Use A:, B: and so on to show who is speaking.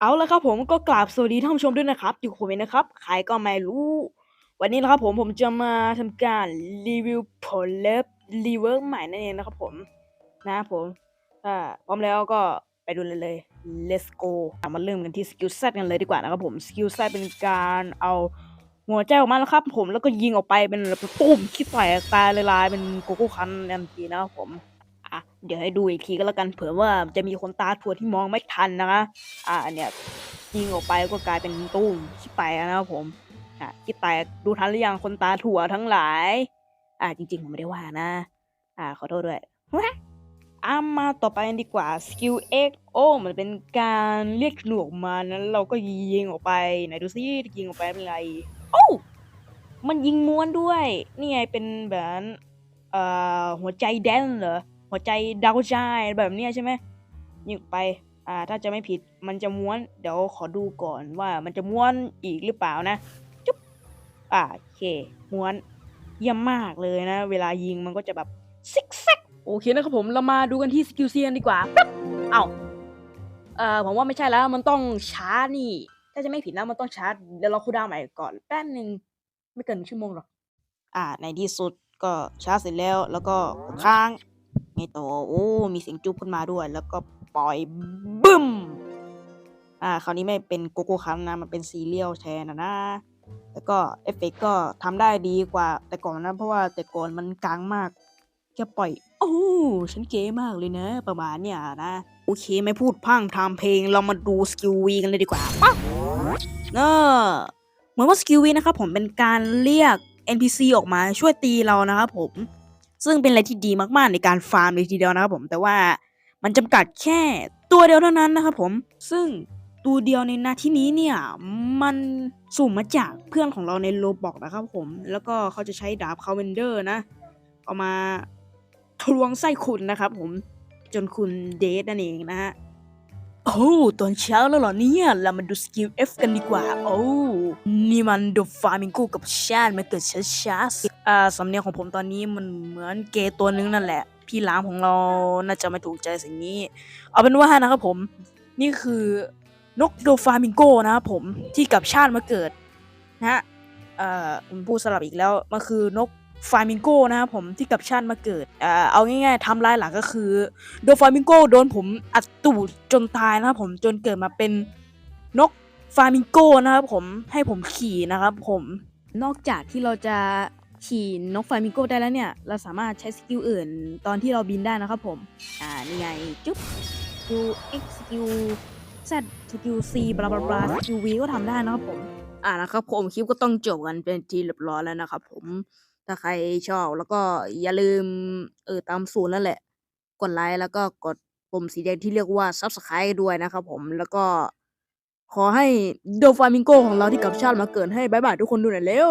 A: เอาละครับผมก็กราบสวัสดีท่านผู้ชมด้วยนะครับ อยู่กับผมเองนะครับใครก็ไม่รู้ วันนี้นะครับผมผมจะมาทำการรีวิวผลเล็บรีเวิร์กใหม่นั่นเองนะครับผมนะครับผมถ้าพร้อมแล้วก็ไปดูเลยเลย let's go มาเริ่มกันที่สกิล Z กันเลยดีกว่านะครับผมสกิล Z เป็นการเอาหัวใจออกมาแล้วครับ ผมแล้วก็ยิงออกไปเป็นแบบตุ้มคิดใส่ตายลายเป็นโกโก้คันทันทีนะครับผม อะเดี๋ยวให้ดูอีกทีก็แล้วกันเผื่อว่าจะมีคนตาถั่วที่มองไม่ทันนะคะ อะเนี่ยยิงออกไปก็กลายเป็นตุ้มขี้แตกนะครับผมอะขี้แตกดูทันหรือยังคนตาถั่วทั้งหลาย อะจริง ๆ ผมไม่ได้ว่านะ อะขอโทษด้วยอะมาต่อไปดีกว่าสกิล X โอ้มันเป็นการเรียกธนูออกมานั้นเราก็ยิงออกไปไหนดูซิยิงออกไปเป็นไรโอ้มันยิงม้วนด้วย นี่ไงเป็นแบบเอ่อหัวใจแดนเหรอ หัวใจดาวใจแบบเนี้ยใช่ไหมยิงไป อ่า ถ้าจะไม่ผิดมันจะม้วน เดี๋ยวขอดูก่อนว่ามันจะม้วนอีกหรือเปล่านะจุ๊บอ่าโอเค ม้วน เยี่ยมมากเลยนะ เวลายิงมันก็จะแบบซิกแซกโอเคนะครับผมเรามาดูกันที่สกิลเซียนดีกว่าปั๊บเอ้าเอ่อผมว่าไม่ใช่แล้วมันต้องชาร์จนี่ ถ้าจะไม่ผิดนะมันต้องชาร์จเดี๋ยวเราคูลดาวน์ใหม่ก่อนแป๊บหนึ่งไม่เกินหนึ่งชั่วโมงหรอกอ่าในที่สุดก็ชาร์จเสร็จแล้วแล้วก็กดค้าง ไงต่อโอ้มีเสียงจุ๊บขึ้นมาด้วย แล้วก็ปล่อยบึ้มอ่าคราวนี้ไม่เป็นโกโก้คันนะมันเป็นซีเรียลแทนนะนะแล้วก็เอฟเฟกต์ก็ทำได้ดีกว่า แต่ก่อนนะเพราะว่าแต่ก่อนมันกลางมากแค่ปล่อยโอ้ฉันเก๋มากเลยนะ ประมาณเนี้ยนะโอเคไม่พูดพร่งทำเพลงเรามาดูสกิลวีกันเลยดีกว่าปั๊บเนอะเหมือนว่าสกิลวีนะครับผมเป็นการเรียก NPC ออกมาช่วยตีเรานะครับผม ซึ่งเป็นอะไรที่ดีมากๆในการฟาร์มเลยทีเดียวนะครับผมแต่ว่ามันจำกัดแค่ตัวเดียวเท่านั้นนะครับผมซึ่งตัวเดียวในนาที่นี้เนี่ยมันสุ่มมาจากเพื่อนของเราในโลบอกนะครับผม แล้วก็เขาจะใช้ดาบคาเวนเดอร์นะ เอามาทะลวงไส้คุณนะครับผมจนคุณเดทนั่นเองนะฮะ โอ้ตอนเช้าแล้วเหรอเนี่ยเรามาดูสกิล F กันดีกว่า โอ้นี่มันดูฟาร์มิงโกกับชาติมาเกิดช้าๆอ่าสำเนียงของผมตอนนี้มันเหมือนเกย์ตัวนึงนั่นแหละ พี่ล้ามของเราน่าจะไม่ถูกใจสิ่งนี้ เอาเป็นว่านะครับผม นี่คือนกโดฟาร์มิงโกนะครับผมที่กับชาติมาเกิดนะฮะเอ่อผมพูดสลับอีกแล้ว มันคือนก ฟาร์มิงโกนะครับผมที่กับชาติมาเกิดเออเอาง่ายๆทำลายหลังก็คือ โดฟาร์มิงโกโดนผมอัดตูดจนตายนะครับผมจนเกิดมาเป็นนกฟาร์มิงโกนะครับผมให้ผมขี่นะครับผมนอกจากที่เราจะขี่นกฟาร์มิงโกได้แล้วเนี่ย เราสามารถใช้สกิลอื่นตอนที่เราบินได้นะครับผม อ่า นี่ไง จุ๊บสกิล X สกิล Z สกิล C บลาบลาบลาสกิล V ก็ทำได้นะครับผม อ่านะครับผมคลิปก็ต้องจบกันเป็นทีเรียบร้อยแล้วนะครับผม ถ้าใครชอบแล้วก็อย่าลืมเออตามสูตรนั่นแหละ กดไลค์แล้วก็กดปุ่มสีแดงที่เรียกว่า Subscribe ด้วยนะครับผมแล้วก็ขอให้โดฟามิงโกของเราที่กลับชาติมาเกิดให้บายบายทุกคนดูหน่อยเร็ว